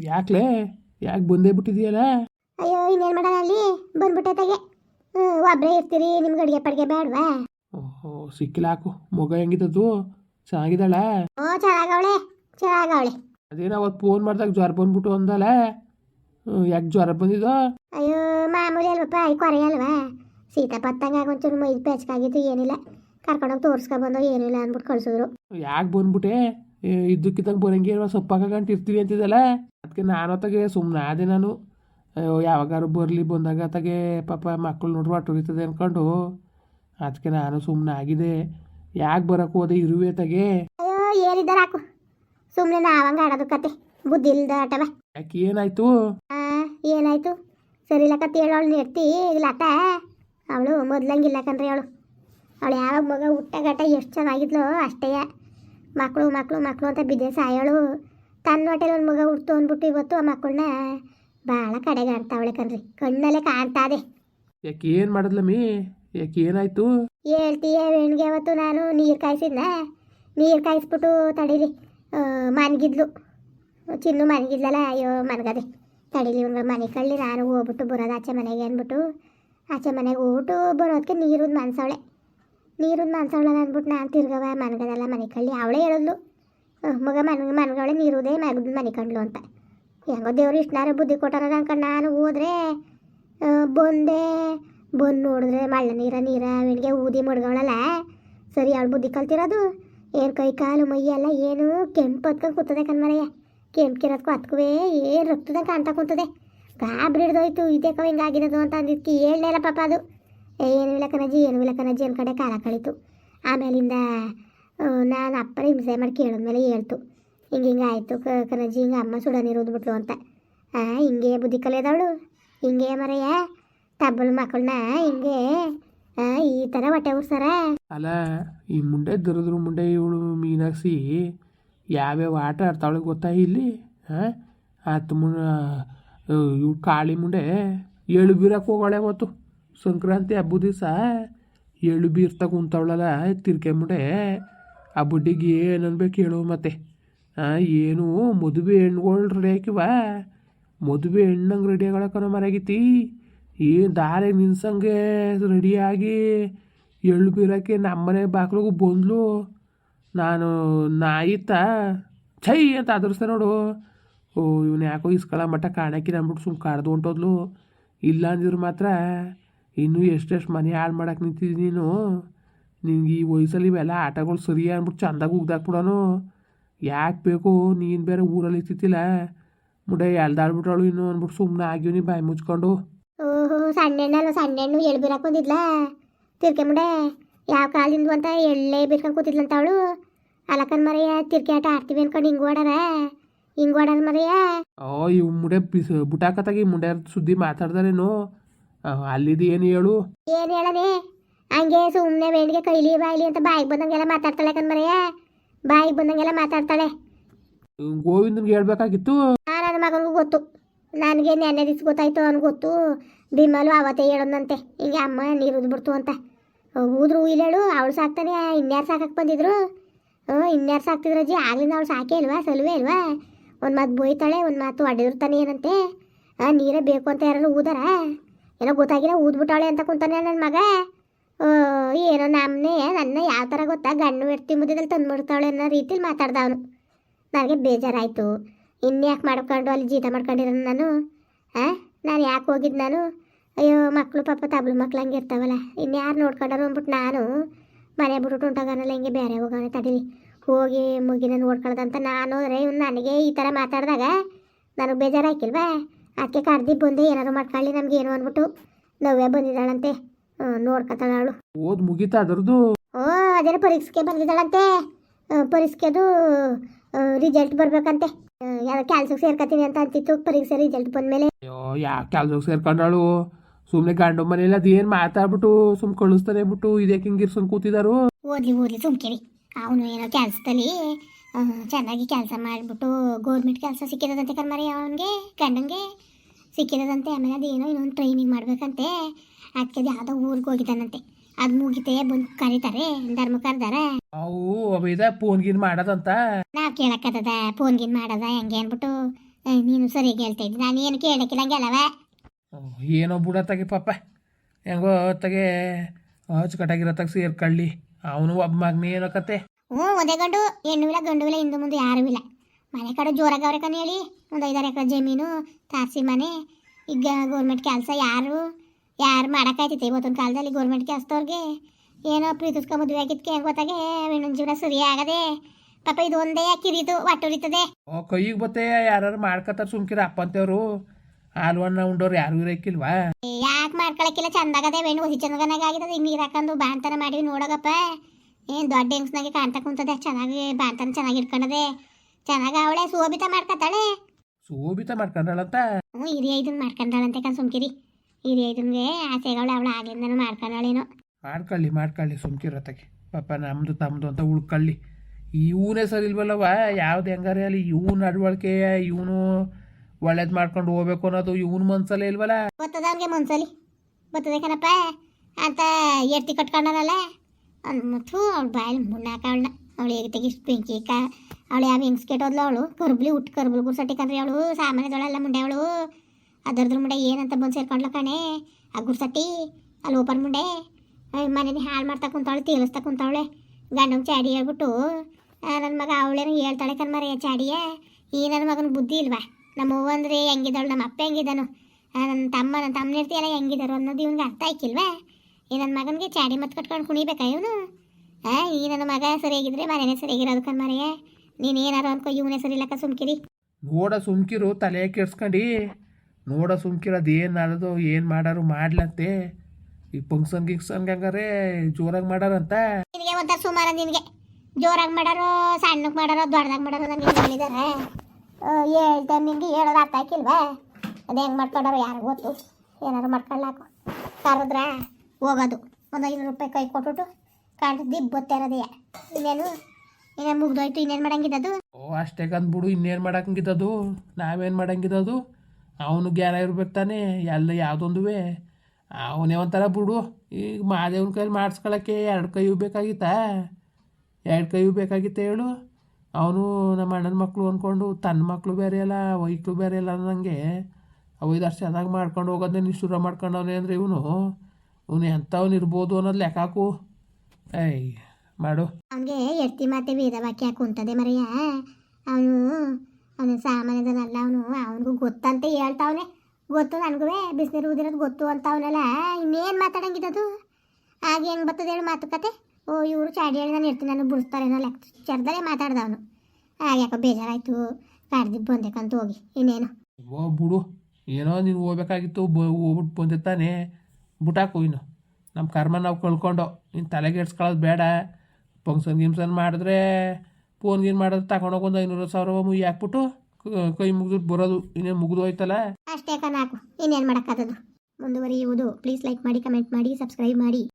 ಯಾಕ್ಲೆ? ಯಾಕೆ ಬಂದೇ ಬಿಟ್ಟಿದೆಯಲ್ಲ? ಅಯ್ಯೋ ಇನ್ನೇನು ಮಾಡೋಣ ಅಲ್ಲಿ? ಬಂದ್ಬಿಟ್ಟೈತಾಗೆ ಹ್ಞೂ ಒಬ್ಬರೇ ಇರ್ತೀರಿ ನಿಮ್ಗೆ ಅಡುಗೆ ಪಡ್ಗೆ ಬೇಡವಾ? ಓಹೋ ಸಿಕ್ಕಿಲ್ಲ ಹಾಕು. ಮಗ ಹೆಂಗಿದ್ದದ್ದು? ಚೆನ್ನಾಗಿದ್ದಾಳ? ಓ ಚೆನ್ನಾಗವಳೆ ಚೆನ್ನಾಗವಳೆ. ಅದೇನೋ ಅವತ್ತು ಫೋನ್ ಮಾಡಿದಾಗ ಜ್ವರ ಬಂದ್ಬಿಟ್ಟು ಅಂದಲ್ಲ ಯಾಕೆ ಜ್ವರ ಬಂದಿದ್ದು ಅಯ್ಯೋ ಮಾಮೂಲಿ ಅಲ್ವಪ್ಪ ಈ ಕೊರೆ ಅಲ್ವಾ? ಸೀತಾ ಪತ್ತಂಗ ಒಂಚೂರು ಮೈ ಪೆಚ್ಕಾಗಿತ್ತು ಏನಿಲ್ಲ. ಕರ್ಕೊಂಡೋಗಿ ತೋರಿಸ್ಕೊಬಂದು ಏನಿಲ್ಲ ಅಂದ್ಬಿಟ್ಟು ಕಳ್ಸಿದ್ರು. ಯಾಕೆ ಬಂದ್ಬಿಟ್ಟೆ? ಇದ್ದಕ್ಕಿದ್ದಂಗೆ ಬರಂಗೆ ಇರುವ ಸೊಪ್ಪಾಕಂಡು ಇರ್ತೀವಿ ಅಂತಿದ್ದಲ್ಲ? ಅದಕ್ಕೆ ನಾನು ತಗೆ ಸುಮ್ಮನೆ ಆದೆ ನಾನು. ಅಯ್ಯೋ ಯಾವಾಗಾರು ಬರಲಿ ಬಂದಾಗ ತಗೆ ಪಾಪ ಮಕ್ಕಳು ನೋಡ್ರು ಹೊಟ್ಟುರಿತದೆ ಅಂದ್ಕೊಂಡು ಅದಕ್ಕೆ ನಾನು ಸುಮ್ಮನೆ ಆಗಿದೆ. ಯಾಕೆ ಬರೋಕೆ ಹೋದೆ ಇರುವೆ ತಗೆ ಅಯ್ಯೋ ಏನಿದ್ದಾರೆ ಹಾಕು. ಸುಮ್ಮನೆ ನಾವಂಗ ಆಡೋದು ಕತೆ. ಬುದ್ಧಿ ಇಲ್ದ ಆಟವ ಯಾಕೆ ಏನಾಯ್ತು? ಏನಾಯ್ತು? ಸರಿ ಇಲ್ಲ ಕತೆ ಹೇಳೋಳು ನೆಡ್ತಿ ಅತ್ತ. ಅವಳು ಮೊದ್ಲಂಗಿಲ್ಲ ಕಣ್ರಿ ಅವಳು. ಅವಳು ಯಾವಾಗ ಮಗ ಹುಟ್ಟ ಗಟ್ಟ ಎಷ್ಟು ಚೆನ್ನಾಗಿದ್ಲು ಅಷ್ಟೇ. ಮಕ್ಕಳು ಮಕ್ಕಳು ಮಕ್ಕಳು ಅಂತ ಬಿದ್ದೆ ಸಾಯೋಳು. ತನ್ನ ಹೊಟ್ಟೆಲಿ ಒಂದು ಮಗ ಹುಡ್ತು ಅಂದ್ಬಿಟ್ಟು ಇವತ್ತು ಆ ಮಕ್ಕಳನ್ನ ಭಾಳ ಕಡೆಗಾಡ್ತಾವಳೆ ಕಣ್ರಿ. ಕಣ್ಣಲ್ಲೇ ಕಾಣ್ತಾದೆ ಯಾಕೆ ಏನು ಮಾಡಿದ್ಲಮ್ಮಿ ಯಾಕೆ ಏನಾಯ್ತು? ಹೇಳ್ತೀಯ ಹೆಣ್ಗೆ ಅವತ್ತು ನಾನು ನೀರು ಕಾಯಿಸಿದ್ನ? ನೀರು ಕಾಯಿಸ್ಬಿಟ್ಟು ತಡೀರಿ. ಮನಗಿದ್ಲು. ಚಿನ್ನು ಮನಗಿದ್ಲಲ್ಲ ಅಯ್ಯೋ ಮನಗದೆ. ತಡೀಲಿ ಇವ್ನ ಮನೆ ಕಳ್ಳಿ ನಾನು ಹೋಗ್ಬಿಟ್ಟು ಬರೋದು ಆಚೆ ಮನೆಗೆ ಅಂದ್ಬಿಟ್ಟು ಆಚೆ ಮನೆಗೆ ಹೋಗ್ಬಿಟ್ಟು ಬರೋದಕ್ಕೆ ನೀರು ಮನ್ಸವಳೆ. ನೀರಿನ ಮನ್ಸವಳ ಅಂದ್ಬಿಟ್ಟು ನಾನು ತಿರ್ಗವ ಮನಗದಲ್ಲ ಮನೆ ಕಳ್ಳಿ. ಅವಳೇ ಹೇಳಿದ್ಲು ಮಗ ಮನ ಮನಗವಳೆ ನೀರುದೇ ಮಗದ ಮನೆ ಕಂಡ್ಲು ಅಂತ. ಹೆಂಗೋ ದೇವ್ರು ಇಷ್ಟನಾರ ಬುದ್ಧಿ ಕೊಟ್ಟಾರ ಅನ್ಕೊಂಡು ನಾನು ಹೋದ್ರೆ ಬಂದೆ, ಬಂದು ನೋಡಿದ್ರೆ ಮಳ್ಳ ನೀರ ನೀರ ಅವನಿಗೆ ಊದಿ ಮಡ್ಗಳಲ್ಲ ಸರಿ, ಅವಳು ಬುದ್ಧಿ ಕಲ್ತಿರೋದು? ಏನು ಕೈ, ಕಾಲು, ಮೈ ಎಲ್ಲ ಏನು ಕೆಂಪು ಹತ್ಕೊಂಡು ಕೂತದೆ ಕಣ್ಮರೆಯ. ಕೆಂಪು ಕಿರೋದಕ್ಕೂ ಹತ್ಕುವೆ ಏನು ರಕ್ತದಂಗೆ ಕಾಣ್ತಾ ಕೂತದೆ. ಗಾಬ್ರಿಡ್ದೋಯ್ತು ಇದೆ ಕವ ಹಿಂಗಾಗಿರೋದು ಅಂತ ಅಂದಿದ್ದಕ್ಕೆ ಹೇಳಲಿಲ್ಲ ಪಾಪ ಅದು. ಏನು ಇಲ್ಲ ಕಣಜ್ಜಿ, ಏನು ಇಲ್ಲ ಕಣಜ್ಜಿ ಅನ್ಕಡೆ, ಕಾಲ ಕಳೀತು. ಆಮೇಲಿಂದ ನಾನು ಅಪ್ಪನ ಹಿಂಸೆ ಮಾಡಿ ಕೇಳಿದ್ಮೇಲೆ ಹೇಳ್ತು. ಹಿಂಗೆ ಹಿಂಗೆ ಆಯಿತು ಕಣಜ್ಜಿ, ಹಿಂಗೆ ಅಮ್ಮ ಸುಡ ನೀರು ಬಿಟ್ಲು ಅಂತ. ಹಿಂಗೆ ಬುದ್ಧಿ ಕಲಿಯೋದವಳು, ಹಿಂಗೆ ಮರೆಯ ತಬ್ಬಲ್ ಮಕ್ಕಳನ್ನ ಹಿಂಗೆ ಈ ಥರ ಹೊಟ್ಟೆ ಉರ್ಸಾರ. ಅಲ್ಲ, ಈ ಮುಂಡೆ ದರದ್ರು ಮುಂಡೆ ಇವಳು ಮೀನಾಕ್ಷಿ ಯಾವ್ಯಾವ ಆಟ ಆಡ್ತಾವಳೆ ಗೊತ್ತಾ ಇಲ್ಲಿ? ಹಾಂ ಆತ ಮುನ್ನ ಇವ್ ಕಾಳಿ ಮುಂಡೆ ಎಳು ಬೀರಕ್ಕೆ ಹೋಗೋಳೆ ಸಂಕ್ರಾಂತಿ ಹಬ್ಬದ ದಿವಸ ಎಳ್ಳು ಬೀರ್ತಾ ಕುಂತವಳಲ್ಲ ತಿರ್ಕೆಂಬಿಡೆ ಆ ಬುಡ್ಡಿಗೆ ಏನು ಅನ್ಬೇಕು ಹೇಳು ಮತ್ತೆ. ಏನು ಮದುವೆ ಹೆಣ್ಗಳು ರೆಡಿ ಹಾಕಿವ ಮದುವೆ ಹೆಣ್ಣಂಗೆ ರೆಡಿ ಆಗೋಳಕ್ಕನೋ ಮರಾಗಿತ್ತಿ ಏನು ದಾರೆ ನಿನ್ಸಂಗೆ ರೆಡಿಯಾಗಿ ಎಳ್ಳು ಬೀರಕ್ಕೆ ನಮ್ಮನೆ ಬಾಗಿಲಿಗೂ ಬಂದ್ಲು. ನಾನು ನಾಯಿತ ಛೈ ಅಂತ ಆದರ್ಸ್ತೆ ನೋಡು. ಓ, ಇವನು ಯಾಕೋ ಇಸ್ಕಳ ಮಟ್ಟ ಕಾಣಕ್ಕೆ ಅಂದ್ಬಿಟ್ಟು ಸುಮ್ಮನೆ ಕರೆದು ಹೊಂಟೋದ್ಲು. ಇಲ್ಲ ಅಂದಿದ್ರು ಮಾತ್ರ ಇನ್ನೂ ಎಷ್ಟೆಷ್ಟು ಮನೆ ಹಾಳು ಮಾಡಕ್ಕೆ ನಿಂತಿದ್ದೀನಿ ನೀನು? ನಿನ್ಗೆ ಈ ವಯಸ್ಸಲ್ಲಿ ಇವೆಲ್ಲ ಆಟಗಳು ಸರಿ ಅಂದ್ಬಿಟ್ಟು ಚಂದಾಗಿ ಉಗ್ದಾಕ್ಬಿಡೋನು. ಯಾಕೆ ಬೇಕು? ನೀನು ಬೇರೆ ಊರಲ್ಲಿ ಇತ್ತಿಲ್ಲ ಮುಡೆ ಎಲ್ದಾಡ್ಬಿಟ್ರಳು ಇನ್ನು ಅಂದ್ಬಿಟ್ಟು ಸುಮ್ಮನೆ ಆಗಿವ್ನಿ ಬಾಯಿ ಮುಚ್ಕೊಂಡು. ಸಣ್ಣ ಸಣ್ಣ ಹೆಣ್ಣು ಎಳ್ಳು ಬೀರಕ್ಕೆ ಬಂದಿದ್ಲ ತಿರ್ಕೆ ಮುಡೆ ಯಾವ ಕಾಲಿಂದು ಅಂತ ಎಳ್ಳೇ ಬೀರ್ಕೊಂಡು ಕೂತಿದ್ಲಂತ ಅವಳು. ಅಲಕನ್ ಮರೆಯ ತಿರ್ಕೆ ಆಟ ಆಡ್ತೀವಿ ಅನ್ಕೊಂಡು ಹಿಂಗೆ ಓಡಾರ ಹಿಂಗೆ ಓಡಾರ ಮರೆಯ? ಓ ಇವ್ ಮುಂಡೆ ಬಿಸ್ ಬುಟಾಕತ್ತಾಗಿ ಮುಂಡೆ ಸುದ್ದಿ ಮಾತಾಡ್ದಾರೇನು? ಅಲ್ಲಿದ್ದು ಏನು ಹೇಳು? ಏನು ಹೇಳದೆ ಹಂಗೆ ಸುಮ್ಮನೆ ಬೇಡಿಗೆ ಕೈಲಿ ಬಾಯ್ಲಿ ಅಂತ ಬಾಯಿಗೆ ಬಂದಂಗೆಲ್ಲ ಮಾತಾಡ್ತಾಳೆ ಕಣ್ಮರೆಯ ಬಾಯಿಗೆ ಬಂದಂಗೆಲ್ಲ ಮಾತಾಡ್ತಾಳೆ. ಗೋವಿಂದನ್ಗೆ ಹೇಳ್ಬೇಕಾಗಿತ್ತು? ನನ್ನ ಮಗನಿಗೂ ಗೊತ್ತು. ನನಗೆ ನೆನ್ನೆ ದಿವ್ಸ ಗೊತ್ತಾಯ್ತು ಅವ್ನಿಗೆ ಗೊತ್ತು. ಬಿಮ್ಮಲು ಅವತ್ತೇ ಹೇಳೋದಂತೆ ಹಿಂಗೆ ಅಮ್ಮ ನೀರು ಉದ್ಬಿಡ್ತು ಅಂತ. ಊದ್ರು ಇಲ್ಲೇಳು ಅವಳು ಸಾಕ್ತಾನೆ ಇನ್ಯಾರು ಸಾಕಕ್ಕೆ ಬಂದಿದ್ರು? ಹ್ಞೂ ಇನ್ಯಾರು ಸಾಕ್ತಿದ್ರು ಅಜ್ಜಿ? ಆಗ್ಲಿಂದ ಅವಳು ಸಾಕೇ ಇಲ್ವಾ ಸಲುವೆ ಇಲ್ವಾ? ಒಂದು ಮಾತು ಬೋಯ್ತಾಳೆ ಒಂದು ಮಾತು ಅಡ್ಡಿರ್ತಾನೆ ಏನಂತೆ? ನೀರೇ ಬೇಕು ಅಂತ ಯಾರು ಊದಾರ? ಏನೋ ಗೊತ್ತಾಗಿಲ್ಲ, ಊದ್ಬಿಟ್ಟಾಳೆ ಅಂತ ಕುಂತಾನೆ ನನ್ನ ಮಗ. ಏನೋ ನಮ್ಮನೆ ನನ್ನ ಯಾವ ಥರ ಗೊತ್ತಾ, ಗಂಡು ಎಡ್ತಿ ಮುದ್ದಿದಲ್ಲಿ ತಂದು ಬಿಡ್ತಾಳೆ ಅನ್ನೋ ರೀತಿಲಿ ಮಾತಾಡ್ದ ಅವನು. ನನಗೆ ಬೇಜಾರಾಯಿತು. ಇನ್ಯಾಕೆ ಮಾಡ್ಕೊಂಡು ಅಲ್ಲಿ ಜೀತ ಮಾಡ್ಕೊಂಡಿರೋ ನಾನು? ಹಾಂ ನಾನು ಯಾಕೆ ಹೋಗಿದ್ದು ನಾನು? ಅಯ್ಯೋ ಮಕ್ಕಳು ಪಾಪ ತಬ್ಳು ಮಕ್ಳು ಹಂಗೆ ಇರ್ತಾವಲ್ಲ. ಇನ್ಯಾರು ನೋಡ್ಕೊಂಡರು ಅಂದ್ಬಿಟ್ಟು ನಾನು ಮನೆ ಬಿಟ್ಬಿಟ್ಟು ಉಂಟಾಗನಲ್ಲ, ಹಿಂಗೆ ಬೇರೆ ಹೋಗೋಣ ತಡೀಲಿ. ಹೋಗಿ ಮುಗಿನ ನೋಡ್ಕೊಳ್ಳೋದಂತ ನಾನು. ಹೋದ್ರೆ ಇವ್ನು ನನಗೆ ಈ ಥರ ಮಾತಾಡಿದಾಗ ನನಗೆ ಬೇಜಾರಾಯ್ಕಿಲ್ವಾ ಅದಕ್ಕೆ ಕರ್ದಿ ಬಂದು ಏನಾದ್ರು ಮಾಡ್ಕೊಳ್ಳಿ ನಮ್ಗೆ ಏನು ಅಂದ್ಬಿಟ್ಟು ನವ್ಯ ಬಂದಿದ್ದಾಳಂತೆ. ನೋಡ್ಕೊತಾಳ ಓದ್ ಮುಗೀತಾ ಅದ್ರದ್ದು? ಓ ಅದೇನೋ ಪರೀಕ್ಷೆಗೆ ಬಂದಿದ್ದಾಳಂತೆ. ಪರೀಕ್ಷೆದು ರಿಸಲ್ಟ್ ಬರ್ಬೇಕಂತೆ. ಯಾವ ಕೆಲ್ಸಕ್ಕೆ ಸೇರ್ಕೊತೀನಿ ಅಂತ ಅಂತಿತ್ತು ಪರೀಕ್ಷೆ ರಿಸಲ್ಟ್ ಬಂದ್ಮೇಲೆ. ಅಯ್ಯೋ ಯಾ ಕೆಲ್ಸಕ್ಕೆ ಸೇರ್ಕೊಂಡಾಳು? ಸುಮ್ಮನೆ ಗಂಡು ಮನೇಲಿ ಅದೇನು ಮಾತಾಡ್ಬಿಟ್ಟು ಸುಮ್ ಕಳಿಸ್ತಾನೆ ಬಿಟ್ಟು ಇದೇ ಹಿಂಗೆ ಇರ್ಸ್ಕೊಂಡು ಕೂತಿದಾರು? ಓದ್ಲಿ ಓದ್ಲಿ ಸುಮ್ಕಿರಿ. ಅವನು ಏನೋ ಕೆಲಸದಲ್ಲಿ ಚೆನ್ನಾಗಿ ಕೆಲಸ ಮಾಡಿಬಿಟ್ಟು ಗೌರ್ಮೆಂಟ್ ಕೆಲಸ ಸಿಕ್ಕಿರೋದಂತೆ ಕರ್ಮರಿ ಅವನಿಗೆ ಗಂಡಂಗೆ ಸಿಕ್ಕಿರೋದಂತೆ ಆಮೇಲೆ ಅದೇನೋ ಇನ್ನೊಂದು ಟ್ರೈನಿಂಗ್ ಮಾಡಬೇಕಂತೆ. ಅದಕ್ಕೆ ಯಾವುದೋ ಊರಿಗೆ ಹೋಗಿದ್ದಾನಂತೆ. ಅದು ಮುಗಿತೆ ಬಂದು ಕರೀತಾರೆ ಧರ್ಮ ಕರ್ದಾರ ಅವು ಅವೇದ ಫೋನ್ ಗೀನ್ ಮಾಡೋದಂತ. ನಾವು ಕೇಳಕ್ಕತ್ತದ ಫೋನ್ ಗಿನ್ ಮಾಡದ ಹೆಂಗೆ ಅಂದ್ಬಿಟ್ಟು. ಏ, ನೀನು ಸರಿ ಹೇಳ್ತಾ ಇದ್ದೀನಿ ನಾನು ಏನು ಕೇಳಕ್ಕಿಲ್ಲಂಗೆಲ್ಲವ ಏನೋ ಏನೋ ತಗೆ ಪಾಪ. ಹೆಂಗೋ ತಗೆ ಅಚ್ಚುಕಟ್ಟಾಗಿರತ್ತಾಗ ಸೇರ್ಕಳ್ಳಿ. ಅವನು ಒಬ್ಬ ಮಗನೇ ಏನೋ ಕತೆ. ಹ್ಞೂ ಒದೆ ಗಂಡು ಹೆಣ್ಣು ಇಲ್ಲ ಗಂಡು ಇಲ್ಲ ಹಿಂದೆ ಮುಂದೆ ಯಾರೂ ಇಲ್ಲ. ಮನೆ ಕಡೆ ಜೋರಾಗವ್ರೆ ಕಣ ಹೇಳಿ ಒಂದು ಐದಾರು ಎಕರೆ ಜಮೀನು ತಾರಸಿ ಮನೆ ಈಗ ಗೌರ್ಮೆಂಟ್ ಕೆಲಸ ಯಾರು ಯಾರು ಮಾಡೋಕ್ಕಾಯ್ತೈತೆ ಇವತ್ತೊಂದು ಕಾಲದಲ್ಲಿ ಗೌರ್ಮೆಂಟ್ ಕೆಲಸದವ್ರಿಗೆ. ಏನೋ ಪ್ರೀತಿಸ್ಕೊ ಮದುವೆ ಆಗಿದ್ದಕ್ಕೆ ಹೆಂಗೆ ಗೊತ್ತಾಗೆ ಹೆಣ್ಣಿನ ಜೀವನ ಸರಿ ಆಗದೆ ಪಾಪ ಇದು ಒಂದೇ ಕಿರಿದು ಒಟ್ಟು ಓ ಕೈಗೆ ಬತ್ತೆ ಯಾರು ಮಾಡ್ಕತ್ತಾರ ಸುಮ್ಕಿರ ಅಪ್ಪಂತೇವ್ರು. ಹಾಲ್ವನ್ನ ಉಂಡೋರು ಯಾರು ಇರಕ್ಕಿಲ್ವಾ? ಯಾಕೆ ಮಾಡ್ಕೊಳಕ್ಕಿಲ್ಲ? ಚಂದಾಗದೆ ಹೆಣ್ಣು ಹೊಸಿ ಚಂದಗನಾಗ ಆಗಿದೆ ಹಿಂಗೆ ನೀರು ಹಾಕೊಂಡು ಬಾಣ್ತನ ಮಾಡಿವಿ ನೋಡೋಗಪ್ಪ. ಏನು ದೊಡ್ಡ ಹೆಂಗ್ಸ್ನಾಗೆ ಕಾಣ್ತಾ ಕುಂತದೆ? ಚೆನ್ನಾಗಿ ಬಾಣ್ತನ ಚೆನ್ನಾಗಿ ಇಟ್ಕೊಂಡದೆ. ಚೆನ್ನಾಗಿ ಅವಳೆ ಸೋಬಿತ ಮಾಡ್ಕೊತಾಳೆ. ಸೋಬಿತ ಮಾಡ್ಕೊಂಡಳಂತ? ಹ್ಞೂ ಹಿರಿಯ ಇದನ್ನ ಮಾಡ್ಕೊಂಡಾಳಂತೆ ಕಣ್ ಸುಮ್ಕಿರಿ. ಹಿರಿಯ ಇದನ್ಗೆ ಆಸೆಗಳು ಅವಳು ಆಗಿಂದನೂ ಮಾಡ್ಕೊಂಡಾಳೇನೋ. ಮಾಡ್ಕೊಳ್ಳಿ ಮಾಡ್ಕೊಳ್ಳಿ ಸುಮ್ಕಿರತ್ತಾಗೆ ಪಾಪ ನಮ್ದು ತಮ್ಮದು ಅಂತ ಉಳ್ಕೊಳ್ಳಿ. ಇವನೇ ಸರಿ ಇಲ್ವಲ್ಲವ ಯಾವ್ದು ಹೆಂಗಾರೆ ಅಲ್ಲಿ? ಇವನು ನಡವಳಿಕೆ ಇವನು ಒಳ್ಳೇದು ಮಾಡ್ಕೊಂಡು ಹೋಗ್ಬೇಕು ಅನ್ನೋದು ಇವನ್ ಮನ್ಸಲ್ಲೇ ಇಲ್ವಲ್ಲ? ಗೊತ್ತದ ಅವ್ನಿಗೆ ಮನ್ಸಲ್ಲಿ? ಗೊತ್ತದೆ ಕಣಪ್ಪ? ಅಂತ ಎಡ್ತಿ ಕಟ್ಕೊಂಡನಲ್ಲ? ಮತ್ತು ಅವ್ಳು ಬಾಯಲ್ಲಿ ಮುನ್ನಾಕ ಅವಳನ್ನ. ಅವಳು ಹೇಗೆ ತೆಗಿಸ್ ಬೆಂಕಿ ಕ, ಅವಳು ಯಾವ ಹೆಂಗ್ಸ್ ಕೆಟ್ಟೋದ್ಲು ಅವಳು. ಕರ್ಬ್ಲಿ ಉಟ್ಟು ಕರ್ಬಲ್ ಗುರ್ಸಟ್ಟಿ ಕಂಡ್ರಿ ಅವಳು, ಸಾಮಾನ್ಯದೊಳಲ್ಲ ಮುಂಡೆ ಅವಳು. ಅದರದ್ರ ಮುಂಡೆ ಏನಂತ ಬಂದು ಸೇರ್ಕೊಂಡ್ಲ ಕಣೆ. ಆ ಗುರ್ಸಟ್ಟಿ ಅಲ್ಲಿ ಓಪನ್ ಮುಂಡೆ. ಮನೇಲಿ ಹಾಳು ಮಾಡ್ತಾ ಕುಂತಾವಳೆ ತೀರಿಸ್ತಾ ಕುಂತಾವಳೆ. ಗಂಡನ ಚಾಡಿ ಹೇಳ್ಬಿಟ್ಟು ನನ್ನ ಮಗ ಅವಳೇನು ಹೇಳ್ತಾಳೆ ಕಣ್ಮರೆ ಚಾಡಿಯ. ಈ ನನ್ನ ಮಗನ ಬುದ್ಧಿ ಇಲ್ವಾ? ನಮ್ಮ ಅವ್ವ ಅಂದ್ರೆ ಹೆಂಗಿದ್ದಾಳು ನಮ್ಮ ಅಪ್ಪ ಹೆಂಗಿದ್ದಾನು ನನ್ನ ತಮ್ಮ ನನ್ನ ತಮ್ಮನ ಇರ್ತೀಯಲ್ಲ ಅನ್ನೋದು ಇವ್ನಿಗೆ ಅರ್ಥ ಆಯ್ಕಿಲ್ವಾ? ಈ ನನ್ನ ಮಗನಿಗೆ ಚಾಡಿ ಮತ್ತೆ ಕಟ್ಕೊಂಡು ಕುಣಿಬೇಕಾ ಇವನು? ಆ ಈ ನನ್ನ ಮಗ ಸರಿಯಾಗಿದ್ರೆ ಮನೆನೇ ಸರಿಯಾಗಿರೋದು ಕಣ್ಮರೆಯ ನೀನು ಏನಾರು ಅನ್ಕೋ ಇವನೇ ಸರಿ ಇಲ್ಲಕ್ಕ ಸುಮ್ಕಿರಿ. ನೋಡ ಸುಮ್ಕಿರು ತಲೆ ಕೆಡ್ಸ್ಕೊಂಡು. ನೋಡ ಸುಮ್ಕಿರೋದು ಏನು ಮಾಡೋದು ಏನು ಮಾಡಾರು ಮಾಡ್ಲಂತೆ. ಈ ಫಂಕ್ಷನ್ ಗಿಂಕ್ಷನ್ ಹಂಗಾರೆ ಜೋರಾಗಿ ಮಾಡಾರಂತ? ನಿನಗೆ ಒಂಥರ ಸುಮಾರು ನಿನಗೆ. ಜೋರಾಗಿ ಮಾಡಾರೋ ಸಣ್ಣಕ್ಕೆ ಮಾಡಾರೋ ದೊಡ್ಡದಾಗಿ ಮಾಡಾರೋ ನನಗೆ ಹೇಳಿದಾರೆ ಹೇಳ್ತಾರೆ ನಿನಗೆ ಹೇಳೋದು ಅರ್ಥ ಆಯ್ಕಿಲ್ವಾ? ಅದು ಹೆಂಗೆ ಮಾಡ್ಕೊಂಡಾರೋ ಯಾರು ಗೊತ್ತು. ಏನಾರು ಮಾಡ್ಕೊಳ್ಳಾಕು ಕರೆದ್ರ ಹೋಗೋದು. ಒಂದು ಐನೂರು ರೂಪಾಯಿ ಕೈ ಕೊಟ್ಬಿಟ್ಟು ಕಾಡು ದಿಬ್ಬ ಬತ್ತಿರೋದೇ. ಇನ್ನೇನು ಇನ್ನೇನು ಮುಗ್ದೋಯ್ತು, ಇನ್ನೇನು ಮಾಡಂಗಿದ್ದದು? ಓ, ಅಷ್ಟೇ ಕಂದ್ಬಿಡು, ಇನ್ನೇನು ಮಾಡಂಗಿದ್ದದು? ನಾವೇನು ಮಾಡಂಗಿದ್ದದು? ಅವನು ಗ್ಯಾರ ಇರ್ಬೇಕು ತಾನೆ, ಎಲ್ಲ ಯಾವುದೊಂದುವೆ. ಅವನೇ ಒಂಥರ ಬಿಡು. ಈಗ ಮಾದೇವನ ಕೈಯಲ್ಲಿ ಮಾಡಿಸ್ಕೊಳಕ್ಕೆ ಎರಡು ಕೈ ಬೇಕಾಗಿತ್ತಾ? ಎರಡು ಕೈ ಬೇಕಾಗಿತ್ತ ಹೇಳು? ಅವನು ನಮ್ಮ ಅಣ್ಣನ ಮಕ್ಕಳು ಅಂದ್ಕೊಂಡು ತನ್ನ ಮಕ್ಕಳು ಬೇರೆ ಅಲ್ಲ, ವೈಕ್ಳು ಬೇರೆ ಇಲ್ಲ ಅನ್ನಂಗೆ ಐದು ವರ್ಷ ಚೆನ್ನಾಗಿ ಮಾಡ್ಕೊಂಡು ಹೋಗೋದನ್ನ ಶುರು ಮಾಡ್ಕೊಂಡವನೇ ಅಂದರೆ ಇವನು. ಇವನು ಎಂಥವ್ನು ಇರ್ಬೋದು ಅನ್ನೋದು ಲೆಕ್ಕಾಕು ಏಯ್ ಮಾಡು. ಅವನಿಗೆ ಎತ್ತಿ ಮಾತೆ ವೇದ ವಾಕ್ಯ ಕುಂತದೆ ಮರೆಯ? ಅವನು ಅವನು ಸಾಮಾನ್ಯದನಲ್ಲ ಅವನು. ಅವನಿಗೂ ಗೊತ್ತಂತ ಹೇಳ್ತಾವನೆ ಗೊತ್ತು ನನಗೂ ಬಿಸಿನೀರು ಊದಿರೋದು ಗೊತ್ತು ಅಂತ ಅವನಲ್ಲ. ಇನ್ನೇನು ಮಾತಾಡಂಗಿದ್ದದು ಆಗ ಹೆಂಗೆ ಬರ್ತದೆ ಹೇಳಿ ಮಾತುಕತೆ ಓ ಇವರು ಚಾಡಿ ಹೇಳಿ ನಾನು ಇರ್ತೀನಿ ನಾನು ಬಿಡಿಸ್ತಾರೇನೋ ಲೆಕ್ಚರ್ದಲ್ಲೇ ಮಾತಾಡ್ದ ಅವನು. ಆಗ ಯಾಕೋ ಬೇಜಾರಾಯಿತು. ಕಾಡ್ದಿ ಬಂದೇಕಂತ ಹೋಗಿ. ಇನ್ನೇನು? ಓ ಬಿಡು. ಏನೋ ನೀನು ಹೋಗ್ಬೇಕಾಗಿತ್ತು. ಹೋಗ್ಬಿಟ್ಟು ಬಂದಿರ್ತಾನೆ. ಬಿಟ್ಟಾಕು ಇನ್ನು ನಮ್ಮ ಕರ್ಮ ನಾವು ಕಳ್ಕೊಂಡು, ನೀನು ತಲೆಗೆಡ್ಸ್ಕೊಳ್ಳೋದು ಬೇಡ. ಪಂಕ್ಷನ್ ಗಿಮ್ಸನ್ ಮಾಡಿದ್ರೆ ಫೋನ್ ಗೀನ್ ಮಾಡಿದ್ರೆ ತಗೊಂಡೋಗಿ ಒಂದು ಐನೂರು ಸಾವಿರ ಮುಗಿ ಹಾಕ್ಬಿಟ್ಟು, ಕ- ಮುಗಿದ್ಬಿಟ್ಟು ಬರೋದು. ಇನ್ನೇನು ಮುಗಿದು ಹೋಯ್ತಲ್ಲ? ಅಷ್ಟೇ ಕನಾಕು ಇನ್ನೇನು ಮಾಡೋಕ್ಕಾಗದು ಮುಂದುವರಿಯುವುದು. ಪ್ಲೀಸ್ ಲೈಕ್ ಮಾಡಿ, ಕಮೆಂಟ್ ಮಾಡಿ, ಸಬ್ಸ್ಕ್ರೈಬ್ ಮಾಡಿ.